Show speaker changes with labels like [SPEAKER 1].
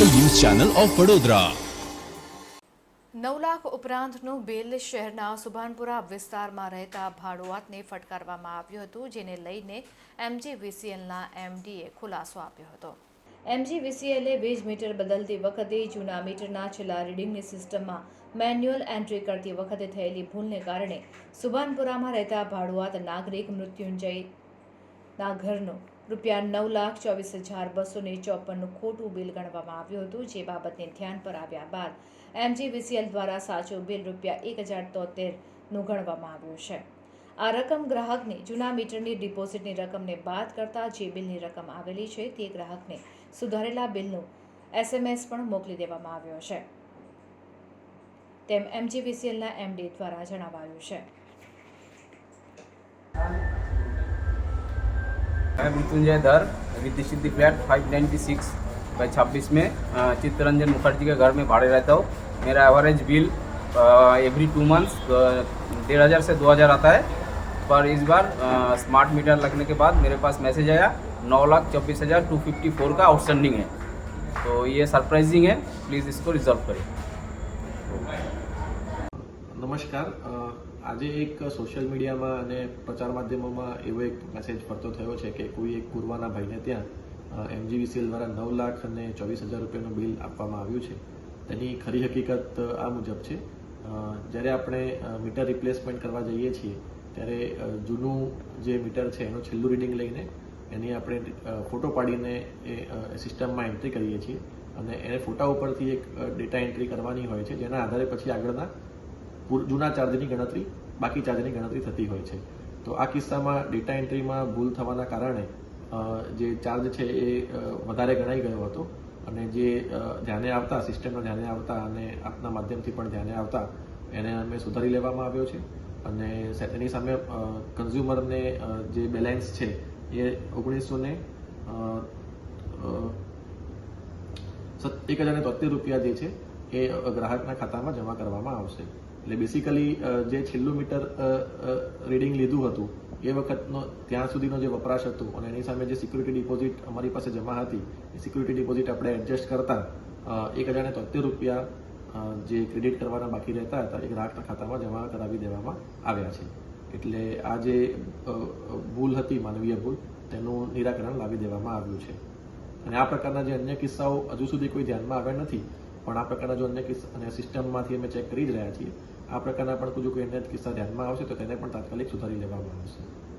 [SPEAKER 1] Channel of Vadodara.
[SPEAKER 2] નવ lakh ઉપરાંતનું bill શહેરના સુભાનપુરા વિસ્તારમાં રહેતા ભાડુઆતને ફટકારવામાં આવ્યું હતું જેને લઈને એમજીવીસીએલના એમડીએ ખુલાસો આપ્યો હતો. એમજીવીસીએલે વીજ મીટર બદલતી વખતે જૂના મીટરના છેલ્લા રીડિંગની સિસ્ટમમાં મેન્યુઅલ એન્ટ્રી કરતી વખતે થયેલી ભૂલને કારણે સુભાનપુરામાં રહેતા ભાડુઆત નાગરિક મૃત્યુંજય ના ઘરનું. રૂપિયા નવ લાખ ચોવીસ હજાર બસો ને ચોપનનું ખોટું બિલ ગણવામાં આવ્યું હતું, જે બાબતને ધ્યાન પર આવ્યા બાદ એમજીવીસીએલ દ્વારા સાચું બિલ રૂપિયા એક હજાર તોતેરનું ગણવામાં આવ્યું છે. આ રકમ ગ્રાહકને જૂના મીટરની ડિપોઝિટની રકમને બાદ કરતાં જે બિલની રકમ આવેલી છે તે ગ્રાહકને સુધારેલા બિલનું એસએમએસ પણ મોકલી દેવામાં આવ્યો છે. તેમ એમજીવીસીએલના એમડી દ્વારા જણાવાયું છે.
[SPEAKER 3] मैं Mrityunjay Dhar विद्युसिद्धि flat five ninety six by छब्बीस में चित्तरंजन मुखर्जी के घर में भाड़े रहता हूँ। मेरा average bill every two months डेढ़ हज़ार से दो हज़ार आता है। पर इस बार स्मार्ट मीटर लगने के बाद मेरे पास मैसेज आया, नौ लाख चौबीस हज़ार टू फिफ्टी फोर का आउटस्टैंडिंग है। तो ये सरप्राइजिंग है प्लीज़ इसको रिजॉल्व करें।
[SPEAKER 4] नमस्कार આજે એક સોશિયલ મીડિયામાં અને પ્રચાર માધ્યમોમાં એવો એક મેસેજ ફરતો થયો છે કે કોઈ એક પૂર્વાના ભાઈને ત્યાં એમજીવીસીએલ દ્વારા નવ લાખ અને ચોવીસ હજાર રૂપિયાનું બિલ આપવામાં આવ્યું છે. તેની ખરી હકીકત આ મુજબ છે. જ્યારે આપણે મીટર રિપ્લેસમેન્ટ કરવા જઈએ છીએ, ત્યારે જૂનું જે મીટર છે, એનું છેલ્લું રીડિંગ લઈને એની આપણે ફોટો પાડીને એ સિસ્ટમમાં એન્ટ્રી કરીએ છીએ. અને એને ફોટા ઉપરથી એક ડેટા એન્ટ્રી કરવાની હોય છે, જેના આધારે પછી આગળના જૂના ચાર્જની ગણતરી, બાકી ચાર્જની ગણતરી થતી હોય છે. તો આ કિસ્સામાં ડેટા એન્ટ્રીમાં ભૂલ થવાના કારણે જે ચાર્જ છે એ વધારે ગણાઈ ગયો હતો. અને જે ધ્યાને આવતા સિસ્ટમના ધ્યાને આવતા અને આપના માધ્યમથી પણ ધ્યાને આવતા, એને અમે સુધારી લેવામાં આવ્યો છે. અને એની સામે કન્ઝ્યુમરને જે બેલેન્સ છે એ ઓગણીસો ને એક હજાર તોતેર રૂપિયા જે છે એ ગ્રાહકના ખાતામાં જમા કરવામાં આવશે. એટલે બેસિકલી જે છેલ્લું મીટર રીડિંગ લીધું હતું, એ વખતનો, ત્યાં સુધીનો જે વપરાશ હતો અને એની સામે જે સિક્યુરિટી ડિપોઝિટ અમારી પાસે જમા હતી, એ સિક્યુરિટી ડિપોઝિટ આપણે એડજસ્ટ કરતા એક હજાર ને તોતેર રૂપિયા જે ક્રેડિટ કરવાના બાકી રહેતા હતા એ ગ્રાહકના ખાતામાં જમા કરાવી દેવામાં આવ્યા છે. એટલે આ જે ભૂલ હતી, માનવીય ભૂલ, તેનું નિરાકરણ લાવી દેવામાં આવ્યું છે. અને આ પ્રકારના જે અન્ય કિસ્સાઓ હજુ સુધી કોઈ ધ્યાનમાં આવ્યા નથી પણ આ પ્રકારના જો અન્ય કિસ્સા અને સિસ્ટમમાંથી અમે ચેક કરી જ રહ્યા છીએ, આ પ્રકારના પણ જો કોઈ અન્ય કિસ્સા ધ્યાનમાં આવશે તો તેને પણ તાત્કાલિક સુધારી લેવામાં આવશે.